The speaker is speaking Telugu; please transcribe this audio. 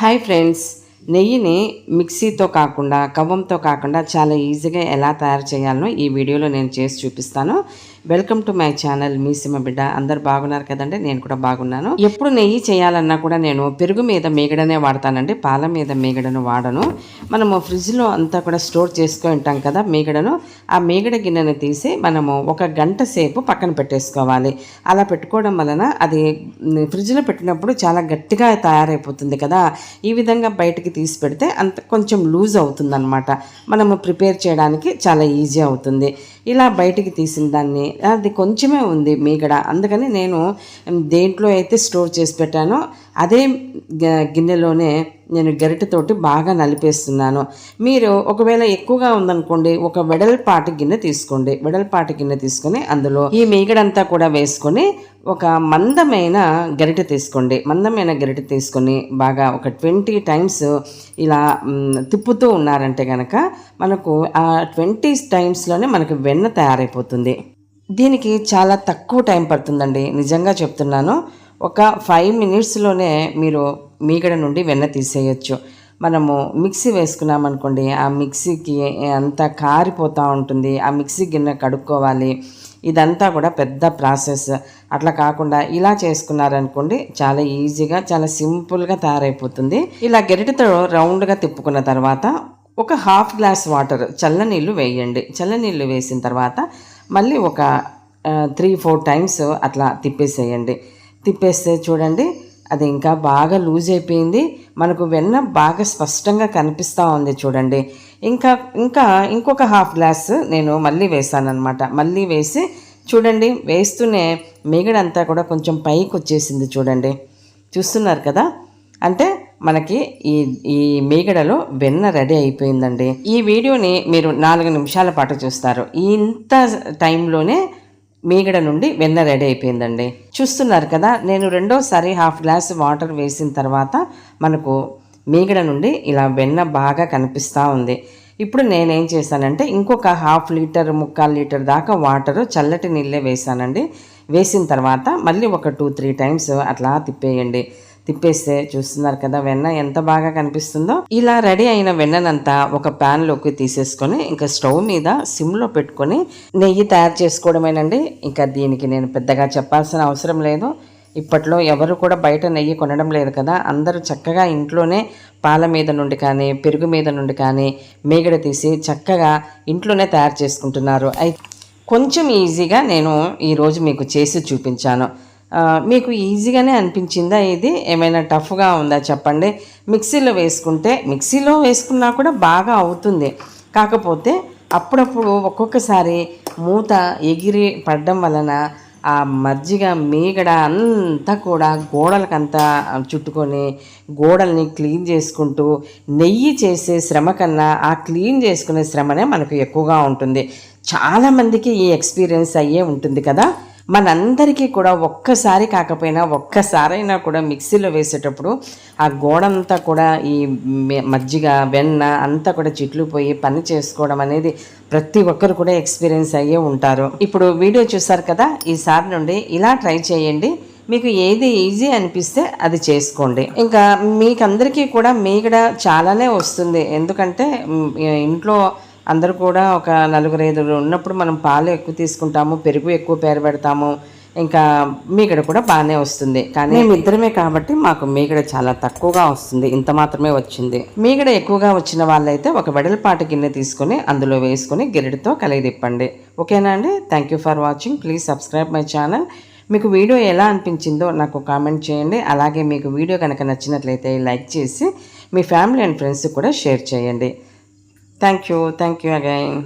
హాయ్ ఫ్రెండ్స్ నెయ్యిని మిక్సీతో కాకుండా కవ్వంతో కాకుండా చాలా ఈజీగా ఎలా తయారు చేయాలనో ఈ వీడియోలో నేను చేసి చూపిస్తాను. వెల్కమ్ టు మై ఛానల్ మీ సిమ బిడ్డ. అందరు బాగున్నారు కదండి? నేను కూడా బాగున్నాను. ఎప్పుడు నెయ్యి చేయాలన్నా కూడా నేను పెరుగు మీద మేగడనే వాడతానండి. పాల మీద మేగడను వాడను. మనము ఫ్రిడ్జ్లో అంతా కూడా స్టోర్ చేసుకొని ఉంటాం కదా మేగడను. ఆ మేగడ గిన్నెను తీసి మనము ఒక గంట సేపు పక్కన పెట్టేసుకోవాలి. అలా పెట్టుకోవడం వలన అది ఫ్రిడ్జ్లో పెట్టినప్పుడు చాలా గట్టిగా తయారైపోతుంది కదా. ఈ విధంగా బయటికి తీసి పెడితే అంత కొంచెం లూజ్ అవుతుందన్నమాట. మనము ప్రిపేర్ చేయడానికి చాలా ఈజీ అవుతుంది. ఇలా బయటికి తీసిన దాన్ని అది కొంచెమే ఉంది మీగడ. అందుకని నేను దేంట్లో అయితే స్టోర్ చేసి పెట్టానో అదే గ- గిన్నెలోనే నేను గరిటెతోటి బాగా నలిపేస్తున్నాను. మీరు ఒకవేళ ఎక్కువగా ఉందనుకోండి ఒక వెడల్పాటి గిన్నె తీసుకోండి. వెడల్పాటి గిన్నె తీసుకొని అందులో ఈ మీగడంతా కూడా వేసుకొని ఒక మందమైన గరిటె తీసుకోండి. మందమైన గరిటె తీసుకొని బాగా ఒక ట్వంటీ టైమ్స్ ఇలా తిప్పుతూ ఉన్నారంటే కనుక మనకు ఆ ట్వంటీ టైమ్స్లోనే మనకు వెన్న తయారైపోతుంది. దీనికి చాలా తక్కువ టైం పడుతుందండి. నిజంగా చెప్తున్నాను. ఒక ఫైవ్ మినిట్స్లోనే మీరు మీగడ నుండి వెన్న తీసేయచ్చు. మనము మిక్సీ వేసుకున్నాం అనుకోండి ఆ మిక్సీకి అంతా కారిపోతూ ఉంటుంది. ఆ మిక్సీ గిన్నె కడుక్కోవాలి. ఇదంతా కూడా పెద్ద ప్రాసెస్. అట్లా కాకుండా ఇలా చేసుకున్నారనుకోండి చాలా ఈజీగా చాలా సింపుల్గా తయారైపోతుంది. ఇలా గెరిటతో రౌండ్గా తిప్పుకున్న తర్వాత ఒక హాఫ్ గ్లాస్ వాటర్ చల్లనీళ్ళు వేయండి. చల్లనీళ్ళు వేసిన తర్వాత మళ్ళీ ఒక త్రీ ఫోర్ టైమ్స్ అట్లా తిప్పేసేయండి. తిప్పేస్తే చూడండి అది ఇంకా బాగా లూజ్ అయిపోయింది. మనకు వెన్న బాగా స్పష్టంగా కనిపిస్తూ ఉంది చూడండి. ఇంకా ఇంకా ఇంకొక హాఫ్ గ్లాస్ నేను మళ్ళీ వేసానమాట మళ్ళీ వేసి చూడండి వేస్తూనే మిగడంతా కూడా కొంచెం పైకి వచ్చేసింది చూడండి. చూస్తున్నారు కదా? అంటే మనకి ఈ ఈ మీగడలో వెన్న రెడీ అయిపోయిందండి. ఈ వీడియోని మీరు నాలుగు నిమిషాల పాటు చూస్తారు. ఇంత టైంలోనే మీగడ నుండి వెన్న రెడీ అయిపోయిందండి. చూస్తున్నారు కదా నేను రెండోసారి హాఫ్ గ్లాస్ వాటర్ వేసిన తర్వాత మనకు మీగడ నుండి ఇలా వెన్న బాగా కనిపిస్తూ ఉంది. ఇప్పుడు నేనేం చేశానంటే ఇంకొక హాఫ్ లీటర్ ముక్కాలు లీటర్ దాకా వాటర్ చల్లటి నీళ్ళే వేసానండి వేసిన తర్వాత మళ్ళీ ఒక టూ త్రీ టైమ్స్ అట్లా తిప్పేయండి. తిప్పేస్తే చూస్తున్నారు కదా వెన్న ఎంత బాగా కనిపిస్తుందో. ఇలా రెడీ అయిన వెన్ననంతా ఒక ప్యాన్లోకి తీసేసుకొని ఇంకా స్టవ్ మీద సిమ్లో పెట్టుకొని నెయ్యి తయారు చేసుకోవడమేనండి. ఇంకా దీనికి నేను పెద్దగా చెప్పాల్సిన అవసరం లేదు. ఇప్పట్లో ఎవరు కూడా బయట నెయ్యి కొనడం లేదు కదా. అందరూ చక్కగా ఇంట్లోనే పాల మీద నుండి కానీ పెరుగు మీద నుండి కానీ మేగడ తీసి చక్కగా ఇంట్లోనే తయారు చేసుకుంటున్నారు. అయితే కొంచెం ఈజీగా నేను ఈరోజు మీకు చేసి చూపించాను. మీకు ఈజీగానే అనిపించిందా ఇది? ఏమైనా టఫ్గా ఉందా చెప్పండి. మిక్సీలో వేసుకుంటే మిక్సీలో వేసుకున్నా కూడా బాగా అవుతుంది. కాకపోతే అప్పుడప్పుడు ఒక్కొక్కసారి మూత ఎగిరి పడడం వలన ఆ మజ్జిగ మీగడ అంతా కూడా గోడలకంతా చుట్టుకొని గోడల్ని క్లీన్ చేసుకుంటూ నెయ్యి చేసే శ్రమ కన్నా ఆ క్లీన్ చేసుకునే శ్రమనే మనకు ఎక్కువగా ఉంటుంది. చాలామందికి ఈ ఎక్స్పీరియన్స్ అయ్యే ఉంటుంది కదా? మనందరికీ కూడా ఒక్కసారి కాకపోయినా ఒక్కసారైనా కూడా మిక్సీలో వేసేటప్పుడు ఆ గోడంతా కూడా ఈ మజ్జిగ వెన్న అంతా కూడా చిట్లుపోయి పని చేసుకోవడం అనేది ప్రతి ఒక్కరు కూడా ఎక్స్పీరియన్స్ అయ్యే ఉంటారు. ఇప్పుడు వీడియో చూసారు కదా ఈసారి నుండి ఇలా ట్రై చేయండి. మీకు ఏది ఈజీ అనిపిస్తే అది చేసుకోండి. ఇంకా మీకందరికీ కూడా మీగడ చాలానే వస్తుంది. ఎందుకంటే ఇంట్లో అందరూ కూడా ఒక నలుగురు ఐదుగురు ఉన్నప్పుడు మనం పాలు ఎక్కువ తీసుకుంటాము పెరుగు ఎక్కువ పేరు పెడతాము. ఇంకా మీగడ కూడా బాగానే వస్తుంది. కానీ మేము ఇద్దరమే కాబట్టి మాకు మీగడ చాలా తక్కువగా వస్తుంది. ఇంత మాత్రమే వచ్చింది. మీగడ ఎక్కువగా వచ్చిన వాళ్ళైతే ఒక వెడల్పాటి గిన్నె తీసుకొని అందులో వేసుకొని గిరిటితో కలిగిదిప్పండి. ఓకేనా అండి? Thank you for watching please subscribe my channel మీకు వీడియో ఎలా అనిపించిందో నాకు కామెంట్ చేయండి. అలాగే మీకు వీడియో కనుక నచ్చినట్లయితే లైక్ చేసి మీ ఫ్యామిలీ అండ్ ఫ్రెండ్స్ కూడా షేర్ చేయండి. Thank you thank you again